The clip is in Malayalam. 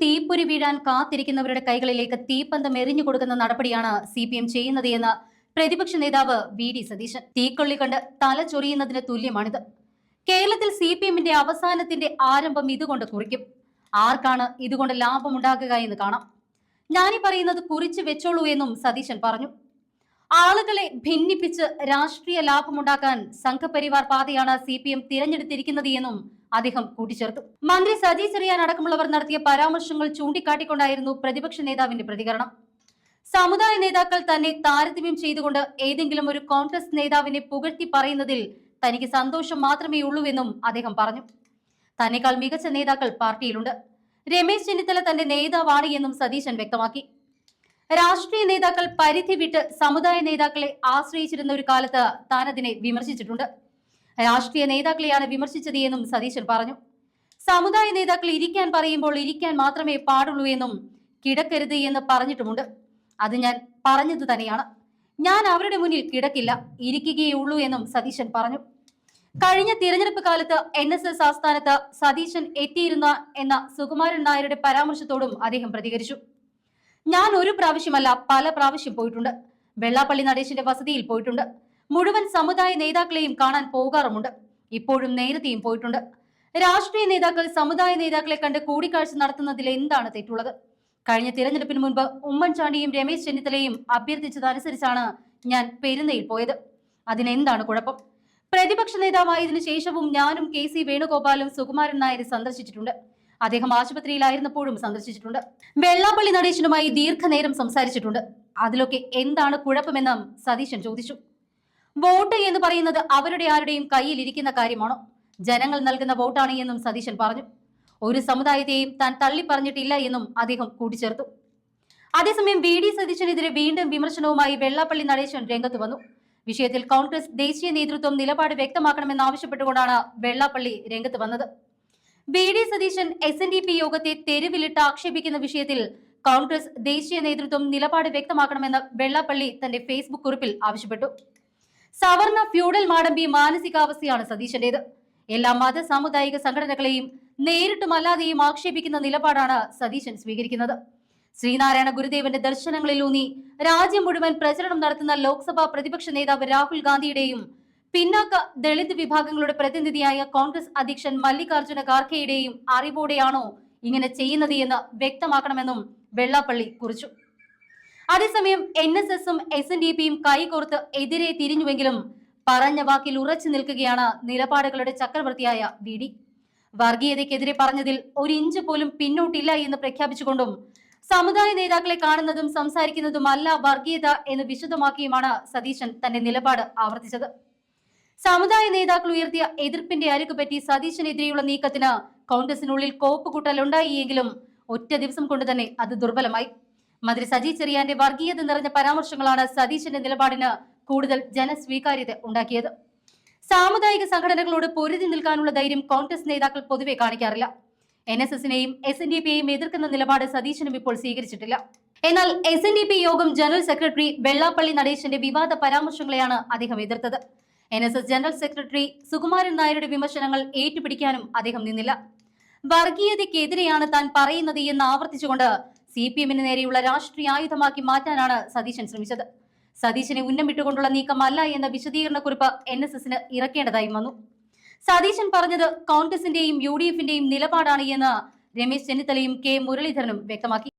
തീപ്പൊരി വീഴാൻ കാത്തിരിക്കുന്നവരുടെ കൈകളിലേക്ക് തീപ്പന്തം എറിഞ്ഞു കൊടുക്കുന്ന നടപടിയാണ് സി പി എം ചെയ്യുന്നത് എന്ന് പ്രതിപക്ഷ നേതാവ് വി ഡി സതീശൻ. തീക്കൊള്ളി കണ്ട് തല ചൊറിയുന്നതിന് തുല്യമാണിത്. കേരളത്തിൽ സി പി എമ്മിന്റെ അവസാനത്തിന്റെ ആരംഭം ഇതുകൊണ്ട് കുറിക്കും. ആർക്കാണ് ഇതുകൊണ്ട് ലാഭമുണ്ടാകുക എന്ന് കാണാം. ഞാനീ പറയുന്നത് കുറിച്ച് വെച്ചോളൂ എന്നും സതീശൻ പറഞ്ഞു. ആളുകളെ ഭിന്നിപ്പിച്ച് രാഷ്ട്രീയ ലാഭമുണ്ടാക്കാൻ സംഘപരിവാർ പാതയാണ് സി പി എം തിരഞ്ഞെടുത്തിരിക്കുന്നത് എന്നും അദ്ദേഹം കൂട്ടിച്ചേർത്തു. മന്ത്രി സജി ചെറിയാൻ അടക്കമുള്ളവർ നടത്തിയ പരാമർശങ്ങൾ ചൂണ്ടിക്കാട്ടിക്കൊണ്ടായിരുന്നു പ്രതിപക്ഷ നേതാവിന്റെ പ്രതികരണം. സമുദായ നേതാക്കൾ തന്നെ താരതമ്യം ചെയ്തുകൊണ്ട് ഏതെങ്കിലും ഒരു കോൺഗ്രസ് നേതാവിനെ പുകഴ്ത്തി പറയുന്നതിൽ തനിക്ക് സന്തോഷം മാത്രമേ ഉള്ളൂവെന്നും അദ്ദേഹം പറഞ്ഞു. തന്നെക്കാൾ മികച്ച നേതാക്കൾ പാർട്ടിയിലുണ്ട്. രമേശ് ചെന്നിത്തല തന്റെ നേതാവാണ് എന്നും സതീശൻ വ്യക്തമാക്കി. രാഷ്ട്രീയ നേതാക്കൾ പരിധി വിട്ട് സമുദായ നേതാക്കളെ ആശ്രയിച്ചിരുന്ന ഒരു കാലത്ത് താൻ അതിനെ വിമർശിച്ചിട്ടുണ്ട്. രാഷ്ട്രീയ നേതാക്കളെയാണ് വിമർശിച്ചത് എന്നും സതീശൻ പറഞ്ഞു. സമുദായ നേതാക്കൾ ഇരിക്കാൻ പറയുമ്പോൾ ഇരിക്കാൻ മാത്രമേ പാടുള്ളൂ എന്നും കിടക്കരുത് എന്ന് പറഞ്ഞിട്ടുമുണ്ട്. അത് ഞാൻ പറഞ്ഞത് തന്നെയാണ്. ഞാൻ അവരുടെ മുന്നിൽ കിടക്കില്ല ഇരിക്കുകയേ ഉള്ളൂ എന്നും സതീശൻ പറഞ്ഞു. കഴിഞ്ഞ തിരഞ്ഞെടുപ്പ് കാലത്ത് എൻ എസ് എസ് ആസ്ഥാനത്ത് സതീശൻ എത്തിയിരുന്ന എന്ന സുകുമാരൻ നായരുടെ പരാമർശത്തോടും അദ്ദേഹം പ്രതികരിച്ചു. ഞാൻ ഒരു പ്രാവശ്യമല്ല പല പ്രാവശ്യം പോയിട്ടുണ്ട്. വെള്ളാപ്പള്ളി നടേശന്റെ വസതിയിൽ പോയിട്ടുണ്ട്. മുഴുവൻ സമുദായ നേതാക്കളെയും കാണാൻ പോകാറുമുണ്ട്. ഇപ്പോഴും നേരത്തെയും പോയിട്ടുണ്ട്. രാഷ്ട്രീയ നേതാക്കൾ സമുദായ നേതാക്കളെ കണ്ട് കൂടിക്കാഴ്ച നടത്തുന്നതിൽ എന്താണ് തെറ്റുള്ളത്? കഴിഞ്ഞ തിരഞ്ഞെടുപ്പിന് മുൻപ് ഉമ്മൻചാണ്ടിയും രമേശ് ചെന്നിത്തലയും അഭ്യർത്ഥിച്ചതനുസരിച്ചാണ് ഞാൻ പെരുന്നയിൽ പോയത്. അതിനെന്താണ് കുഴപ്പം? പ്രതിപക്ഷ നേതാവായതിനു ശേഷവും ഞാനും കെ സി വേണുഗോപാലും സുകുമാരൻ നായരെ സന്ദർശിച്ചിട്ടുണ്ട്. അദ്ദേഹം ആശുപത്രിയിലായിരുന്നപ്പോഴും സന്ദർശിച്ചിട്ടുണ്ട്. വെള്ളാപ്പള്ളി നടേശനുമായി ദീർഘനേരം സംസാരിച്ചിട്ടുണ്ട്. അതിലൊക്കെ എന്താണ് കുഴപ്പമെന്നും സതീശൻ ചോദിച്ചു. വോട്ട് എന്ന് പറയുന്നത് അവരുടെ ആരുടെയും കയ്യിൽ ഇരിക്കുന്ന കാര്യമാണോ? ജനങ്ങൾ നൽകുന്ന വോട്ടാണ് എന്നും സതീശൻ പറഞ്ഞു. ഒരു സമുദായത്തെയും താൻ തള്ളി പറഞ്ഞിട്ടില്ല എന്നും അദ്ദേഹം കൂട്ടിച്ചേർത്തു. അതേസമയം വി ഡി സതീശനെതിരെ വീണ്ടും വിമർശനവുമായി വെള്ളാപ്പള്ളി നടേശൻ രംഗത്ത് വന്നു. വിഷയത്തിൽ കോൺഗ്രസ് ദേശീയ നേതൃത്വം നിലപാട് വ്യക്തമാക്കണമെന്ന് ആവശ്യപ്പെട്ടുകൊണ്ടാണ് വെള്ളാപ്പള്ളി രംഗത്ത് വന്നത്. V D Satheesan S N D P യോഗത്തെ തെരുവിലിട്ട് ആക്ഷേപിക്കുന്ന വിഷയത്തിൽ കോൺഗ്രസ് ദേശീയ നേതൃത്വം നിലപാട് വ്യക്തമാക്കണമെന്ന് വെള്ളാപ്പള്ളി തന്റെ ഫേസ്ബുക്ക് കുറിപ്പിൽ ആവശ്യപ്പെട്ടു. സവർണ ഫ്യൂഡൽ മാടമ്പി മാനസികാവസ്ഥയാണ് സതീശന്റേത്. എല്ലാ മത സാമുദായിക സംഘടനകളെയും നേരിട്ടും അല്ലാതെയും ആക്ഷേപിക്കുന്ന നിലപാടാണ് സതീശൻ സ്വീകരിക്കുന്നത്. ശ്രീനാരായണ ഗുരുദേവന്റെ ദർശനങ്ങളിലൂന്നി രാജ്യം മുഴുവൻ പ്രചരണം നടത്തുന്ന ലോക്സഭാ പ്രതിപക്ഷ നേതാവ് രാഹുൽ ഗാന്ധിയുടെയും പിന്നാക്ക ദളിത് വിഭാഗങ്ങളുടെ പ്രതിനിധിയായ കോൺഗ്രസ് അധ്യക്ഷൻ മല്ലികാർജുന ഖാർഗെയുടെയും അറിവോടെയാണോ ഇങ്ങനെ ചെയ്യുന്നത് എന്ന് വ്യക്തമാക്കണമെന്നും വെള്ളാപ്പള്ളി കുറിച്ചു. അതേസമയം എൻ എസ് എസും എസ് എൻ ഡി പിയും കൈകോർത്ത് എതിരെ തിരിഞ്ഞുവെങ്കിലും പറഞ്ഞ വാക്കിൽ ഉറച്ചു നിൽക്കുകയാണ് നിലപാടുകളുടെ ചക്രവർത്തിയായ വി ഡി. വർഗീയതയ്ക്കെതിരെ പറഞ്ഞതിൽ ഒരു ഇഞ്ച് പോലും പിന്നോട്ടില്ല എന്ന് പ്രഖ്യാപിച്ചുകൊണ്ടും സമുദായ നേതാക്കളെ കാണുന്നതും സംസാരിക്കുന്നതുമല്ല വർഗീയത എന്ന് വിശദമാക്കിയുമാണ് സതീശൻ തന്റെ നിലപാട് ആവർത്തിച്ചത്. സമുദായ നേതാക്കൾ ഉയർത്തിയ എതിർപ്പിന്റെ അരുക്ക് പറ്റി സതീശനെതിരെയുള്ള നീക്കത്തിന് കോൺഗ്രസിനുള്ളിൽ കോപ്പുകൂട്ടലുണ്ടായി എങ്കിലും ഒറ്റ ദിവസം കൊണ്ട് തന്നെ അത് ദുർബലമായി. മന്ത്രി സജി ചെറിയാന്റെ വർഗീയത നിറഞ്ഞ പരാമർശങ്ങളാണ് സതീശന്റെ നിലപാടിന് കൂടുതൽ ജനസ്വീകാര്യത ഉണ്ടാക്കിയത്. സാമുദായിക സംഘടനകളോട് പൊരുതി നിൽക്കാനുള്ള ധൈര്യം കോൺഗ്രസ് നേതാക്കൾ പൊതുവെ കാണിക്കാറില്ല. എൻ എസ് എസിനെയും എസ് എൻ ഡി പിയെയും എതിർക്കുന്ന നിലപാട് സതീശനും ഇപ്പോൾ സ്വീകരിച്ചിട്ടില്ല. എന്നാൽ എസ് എൻ ഡി പി യോഗം ജനറൽ സെക്രട്ടറി വെള്ളാപ്പള്ളി നടേശന്റെ വിവാദ പരാമർശങ്ങളെയാണ് അദ്ദേഹം എതിർത്തത്. N S S general secretary Sukumaran നായരുടെ വിമർശനങ്ങൾ ഏറ്റുപിടിക്കാനും അദ്ദേഹം നിന്നില്ല. വർഗീയതയ്ക്കെതിരെയാണ് താൻ പറയുന്നത് എന്ന് ആവർത്തിച്ചുകൊണ്ട് സി പി എമ്മിന് നേരെയുള്ള രാഷ്ട്രീയ ആയുധമാക്കി മാറ്റാനാണ് സതീശൻ ശ്രമിച്ചത്. സതീശനെ ഉന്നമിട്ടുകൊണ്ടുള്ള നീക്കമല്ല എന്ന വിശദീകരണക്കുറിപ്പ് എൻ എസ് എസിന് ഇറക്കേണ്ടതായി വന്നു. സതീശൻ പറഞ്ഞത് കോൺഗ്രസിന്റെയും യു ഡി എഫിന്റെയും നിലപാടാണ് എന്ന് രമേശ് ചെന്നിത്തലയും കെ മുരളീധരനും വ്യക്തമാക്കി.